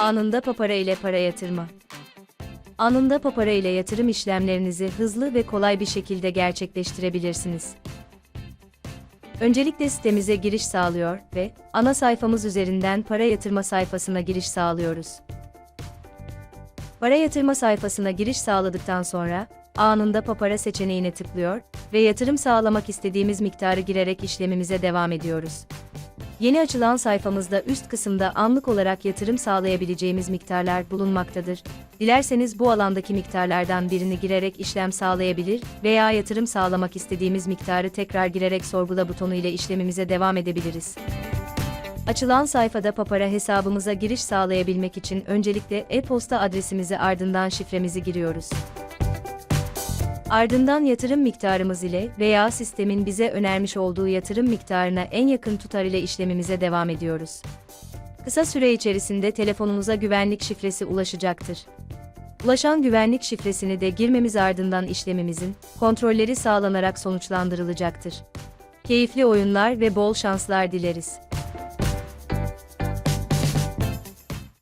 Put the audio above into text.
Anında Papara ile para yatırma. Anında Papara ile yatırım işlemlerinizi hızlı ve kolay bir şekilde gerçekleştirebilirsiniz. Öncelikle sitemize giriş sağlıyor ve ana sayfamız üzerinden para yatırma sayfasına giriş sağlıyoruz. Para yatırma sayfasına giriş sağladıktan sonra anında Papara seçeneğine tıklıyor ve yatırım sağlamak istediğimiz miktarı girerek işlemimize devam ediyoruz. Yeni açılan sayfamızda üst kısımda anlık olarak yatırım sağlayabileceğimiz miktarlar bulunmaktadır. Dilerseniz bu alandaki miktarlardan birini girerek işlem sağlayabilir veya yatırım sağlamak istediğimiz miktarı tekrar girerek sorgula butonu ile işlemimize devam edebiliriz. Açılan sayfada Papara hesabımıza giriş sağlayabilmek için öncelikle e-posta adresimizi ardından şifremizi giriyoruz. Ardından yatırım miktarımız ile veya sistemin bize önermiş olduğu yatırım miktarına en yakın tutar ile işlemimize devam ediyoruz. Kısa süre içerisinde telefonunuza güvenlik şifresi ulaşacaktır. Ulaşan güvenlik şifresini de girmemiz ardından işlemimizin kontrolleri sağlanarak sonuçlandırılacaktır. Keyifli oyunlar ve bol şanslar dileriz.